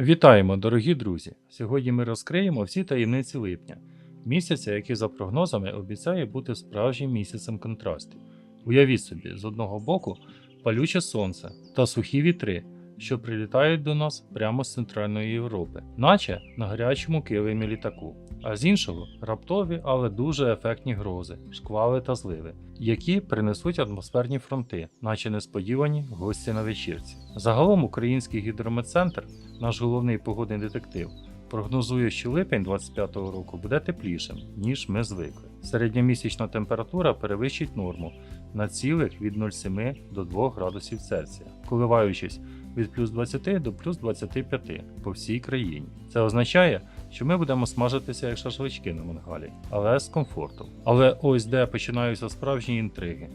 Вітаємо, дорогі друзі! Сьогодні ми розкриємо всі таємниці липня, місяця, який за прогнозами обіцяє бути справжнім місяцем контрастів. Уявіть собі, з одного боку палюче сонце та сухі вітри, що прилітають до нас прямо з Центральної Європи, наче на гарячому килимі літаку, а з іншого раптові, але дуже ефектні грози, шквали та зливи, які принесуть атмосферні фронти, наче несподівані гості на вечірці. Загалом український гідрометцентр наш головний погодний детектив, прогнозує, що липень 25-го року буде теплішим, ніж ми звикли. Середньомісячна температура перевищить норму на цілих від 0,7 до 2 градусів Цельсія, коливаючись від плюс 20 до плюс 25 по всій країні. Це означає, що ми будемо смажитися як шашлички на мангалі, але з комфортом. Але ось де починаються справжні інтриги.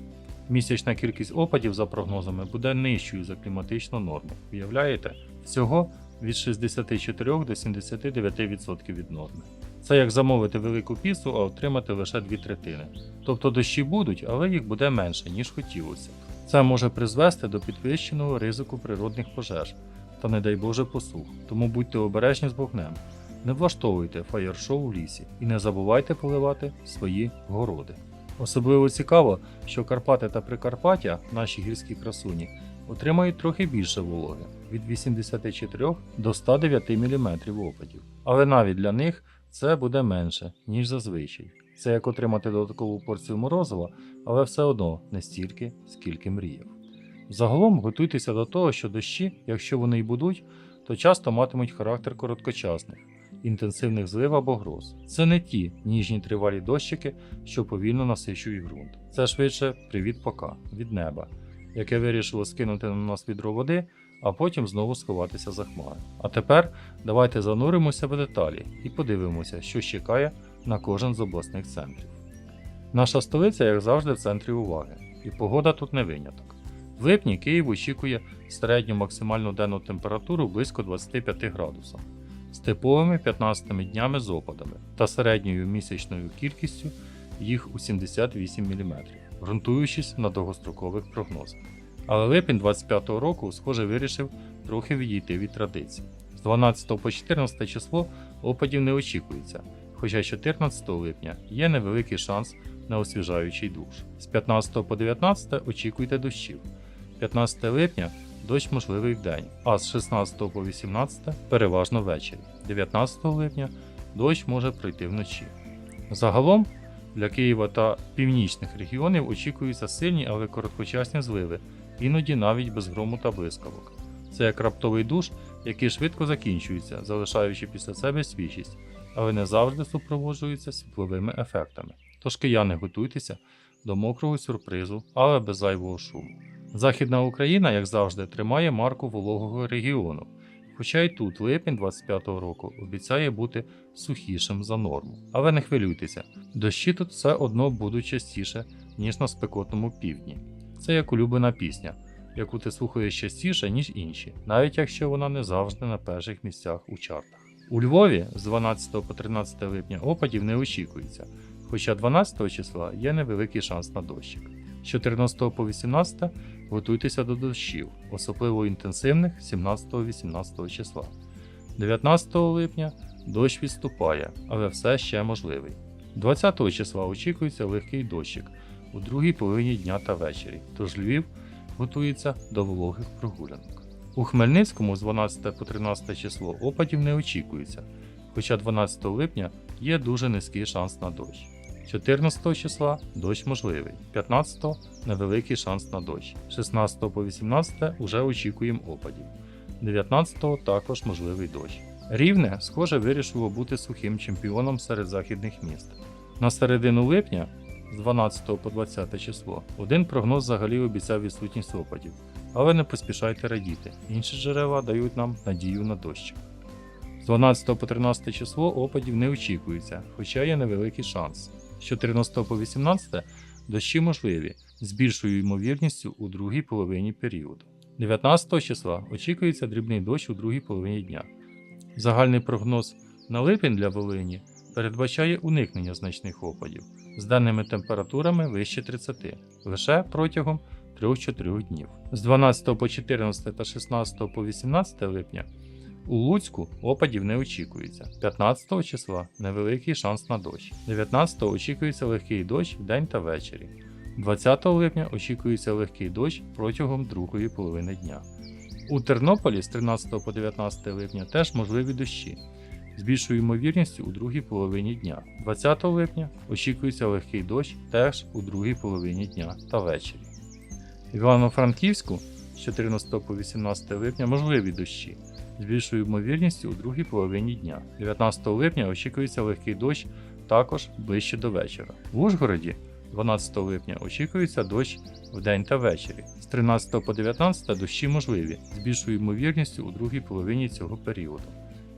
Місячна кількість опадів за прогнозами буде нижчою за кліматичну норму. Уявляєте? Всього від 64 до 79% від норми. Це як замовити велику піцу, а отримати лише дві третини. Тобто дощі будуть, але їх буде менше, ніж хотілося. Це може призвести до підвищеного ризику природних пожеж та, не дай Боже, посух. Тому будьте обережні з вогнем. Не влаштовуйте фаєр-шоу в лісі і не забувайте поливати свої городи. Особливо цікаво, що Карпати та Прикарпаття, наші гірські красуні, отримають трохи більше вологи від 84 до 109 мм опадів. Але навіть для них це буде менше, ніж зазвичай. Це як отримати додаткову порцію морозива, але все одно не стільки, скільки мріяв. Загалом готуйтеся до того, що дощі, якщо вони й будуть, то часто матимуть характер короткочасних, інтенсивних злив або гроз. Це не ті ніжні тривалі дощики, що повільно насичують ґрунт. Це швидше привіт пока від неба, яке вирішило скинути на нас відро води, а потім знову сховатися за хмари. А тепер давайте зануримося в деталі і подивимося, що чекає на кожен з обласних центрів. Наша столиця, як завжди, в центрі уваги, і погода тут не виняток. В липні Київ очікує середню максимальну денну температуру близько 25 градусів, з типовими 15 днями з опадами та середньою місячною кількістю їх у 78 мм, ґрунтуючись на довгострокових прогнозах. Але липень 25-го року, схоже, вирішив трохи відійти від традицій. З 12 по 14 число опадів не очікується, хоча 14 липня є невеликий шанс на освіжаючий душ. З 15 по 19 очікуйте дощів. 15 липня дощ можливий вдень, а з 16 по 18 переважно ввечері. 19 липня дощ може пройти вночі. Загалом для Києва та північних регіонів очікуються сильні, але короткочасні зливи, іноді навіть без грому та блискавок. Це як раптовий душ, який швидко закінчується, залишаючи після себе свіжість, але не завжди супроводжується світловими ефектами. Тож кияни готуйтеся до мокрого сюрпризу, але без зайвого шуму. Західна Україна, як завжди, тримає марку вологого регіону, хоча й тут липень 25-го року обіцяє бути сухішим за норму. Але не хвилюйтеся, дощі тут все одно будуть частіше, ніж на спекотному півдні. Це як улюблена пісня, яку ти слухаєш частіше, ніж інші, навіть якщо вона не завжди на перших місцях у чартах. У Львові з 12 по 13 липня опадів не очікується, хоча 12 числа є невеликий шанс на дощик. З 14 по 18 готуйтеся до дощів, особливо інтенсивних 17-18 числа. 19 липня дощ відступає, але все ще можливий. 20 числа очікується легкий дощик у другій половині дня та ввечері, тож Львів готується до вологих прогулянок. У Хмельницькому з 12 по 13 число опадів не очікується, хоча 12 липня є дуже низький шанс на дощ. 14 числа дощ можливий, 15 невеликий шанс на дощ, 16 по 18 уже очікуємо опадів, 19 також можливий дощ. Рівне, схоже, вирішило бути сухим чемпіоном серед західних міст. На середину липня з 12 по 20 число один прогноз взагалі обіцяв відсутність опадів, але не поспішайте радіти, інші джерела дають нам надію на дощик. З 12 по 13 число опадів не очікується, хоча є невеликий шанс. З 14 по 18 дощі можливі з більшою ймовірністю у другій половині періоду. 19 числа очікується дрібний дощ у другій половині дня. Загальний прогноз на липень для Волині передбачає уникнення значних опадів з денними температурами вище 30 лише протягом 3-4 днів. З 12 по 14 та 16 по 18 липня У Луцьку опадів не очікується. 15 числа невеликий шанс на дощ. 19 очікується легкий дощ вдень та ввечері. 20 липня очікується легкий дощ протягом другої половини дня. У Тернополі з 13 по 19 липня теж можливі дощі з більшою ймовірністю у другій половині дня. 20 липня очікується легкий дощ теж у другій половині дня та ввечері. Івано-Франківську з 14 по 18 липня можливі дощі з більшою ймовірністю у другій половині дня. 19 липня очікується легкий дощ також ближче до вечора. В Ужгороді 12 липня очікується дощ вдень та ввечері. З 13 по 19 дощі можливі з більшою ймовірністю у другій половині цього періоду.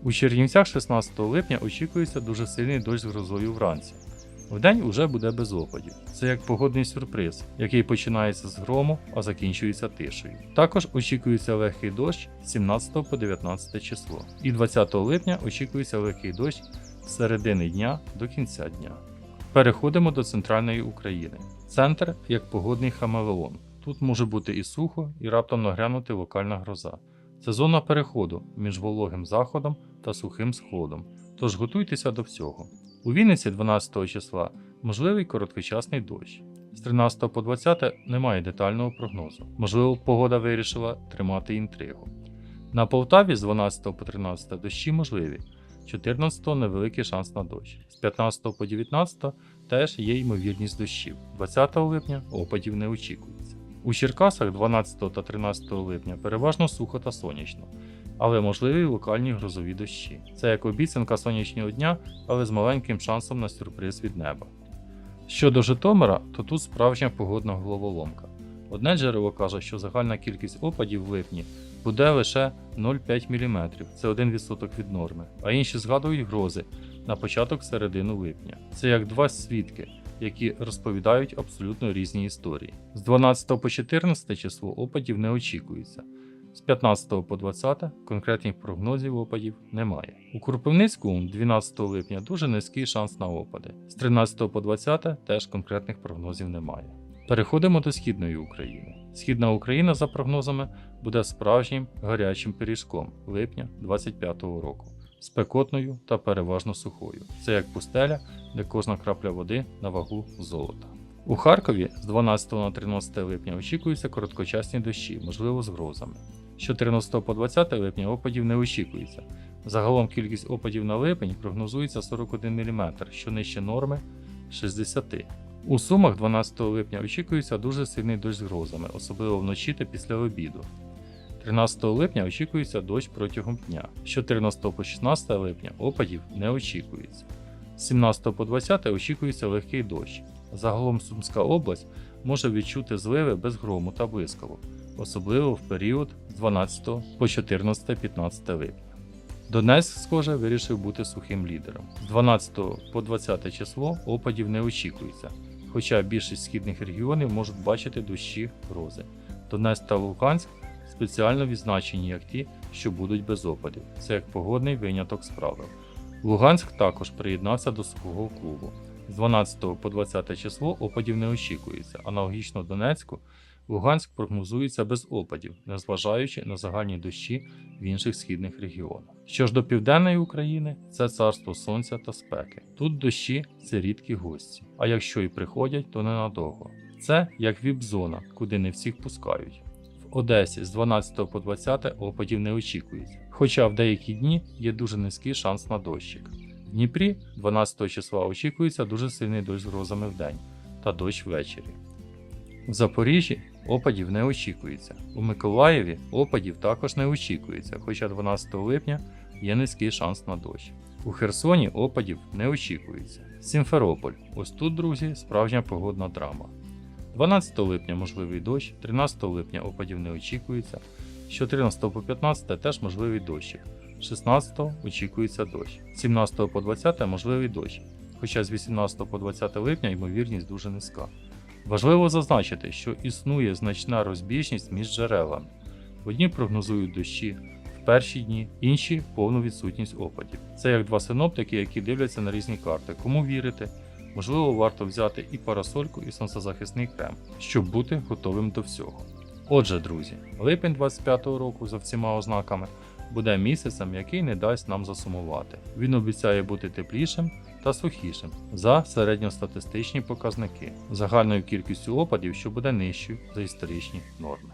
У Чернівцях 16 липня очікується дуже сильний дощ з грозою вранці. Вдень уже буде без опадів. Це як погодний сюрприз, який починається з грому, а закінчується тишею. Також очікується легкий дощ з 17 по 19 число. І 20 липня очікується легкий дощ з середини дня до кінця дня. Переходимо до центральної України. Центр як погодний хамелеон. Тут може бути і сухо, і раптом нагрянути локальна гроза. Це зона переходу між вологим заходом та сухим сходом. Тож готуйтеся до всього. У Вінниці 12 числа можливий короткочасний дощ. З 13 по 20 немає детального прогнозу. Можливо, погода вирішила тримати інтригу. На Полтаві з 12 по 13 дощі можливі. 14 невеликий шанс на дощ. З 15 по 19 теж є ймовірність дощів. 20 липня опадів не очікується. У Черкасах 12 та 13 липня переважно сухо та сонячно, але можливі локальні грозові дощі. Це як обіцянка сонячного дня, але з маленьким шансом на сюрприз від неба. Щодо Житомира, то тут справжня погодна головоломка. Одне джерело каже, що загальна кількість опадів в липні буде лише 0,5 мм, це 1% від норми, а інші згадують грози на початок середину липня. Це як два свідки, які розповідають абсолютно різні історії. З 12 по 14 число опадів не очікується. З 15 по 20 конкретних прогнозів опадів немає. У Кропивницьку 12 липня дуже низький шанс на опади. З 13 по 20 теж конкретних прогнозів немає. Переходимо до східної України. Східна Україна, за прогнозами, буде справжнім гарячим пиріжком липня 25-го року, спекотною та переважно сухою. Це як пустеля, де кожна крапля води на вагу золота. У Харкові з 12 на 13 липня очікуються короткочасні дощі, можливо, з грозами. З 14 по 20 липня опадів не очікується. Загалом кількість опадів на липень прогнозується 41 мм, що нижче норми 60 У Сумах 12 липня очікується дуже сильний дощ з грозами, особливо вночі та після обіду. 13 липня очікується дощ протягом дня. З 14 по 16 липня опадів не очікується. З 17 по 20 очікується легкий дощ. Загалом Сумська область може відчути зливи без грому та блискавок, особливо в період з 12 по 14-15 липня. Донецьк, схоже, вирішив бути сухим лідером. З 12 по 20 число опадів не очікується, хоча більшість східних регіонів можуть бачити дощі грози. Донецьк та Луганськ спеціально відзначені як ті, що будуть без опадів. Це як погодний виняток з правил. Луганськ також приєднався до сухого клубу. З 12 по 20 число опадів не очікується. Аналогічно Донецьку, Луганськ прогнозується без опадів, незважаючи на загальні дощі в інших східних регіонах. Що ж до південної України, це царство сонця та спеки. Тут дощі це рідкі гості. А якщо і приходять, то ненадовго. Це як віп-зона, куди не всіх пускають. В Одесі з 12 по 20 опадів не очікується, хоча в деякі дні є дуже низький шанс на дощик. В Дніпрі 12 числа очікується дуже сильний дощ з грозами вдень та дощ ввечері. В Запоріжжі опадів не очікується. У Миколаєві опадів також не очікується, хоча 12 липня є низький шанс на дощ. У Херсоні опадів не очікується. Сімферополь. Ось тут, друзі, справжня погодна драма. 12 липня можливий дощ, 13 липня опадів не очікується, з 14 по 15 теж можливий дощик. 16 очікується дощ, 17 по 20 можливий дощ, хоча з 18 по 20 липня ймовірність дуже низька. Важливо зазначити, що існує значна розбіжність між джерелами. Одні прогнозують дощі в перші дні, інші повну відсутність опадів. Це як два синоптики, які дивляться на різні карти. Кому вірити? Можливо, варто взяти і парасольку, і сонцезахисний крем, щоб бути готовим до всього. Отже, друзі, липень 25-го року за всіма ознаками буде місяцем, який не дасть нам засумувати. Він обіцяє бути теплішим та сухішим за середньостатистичні показники, загальною кількістю опадів, що буде нижчою за історичні норми.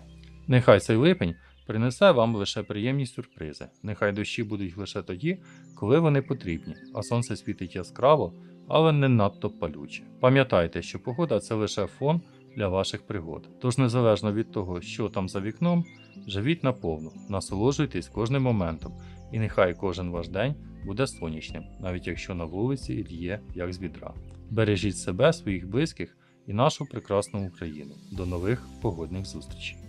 Нехай цей липень принесе вам лише приємні сюрпризи. Нехай дощі будуть лише тоді, коли вони потрібні, а сонце світить яскраво, але не надто палюче. Пам'ятайте, що погода це лише фон для ваших пригод. Тож, незалежно від того, що там за вікном, живіть наповну, насолоджуйтесь кожним моментом, і нехай кожен ваш день буде сонячним, навіть якщо на вулиці лє як з відра. Бережіть себе, своїх близьких і нашу прекрасну Україну. До нових погодних зустрічей!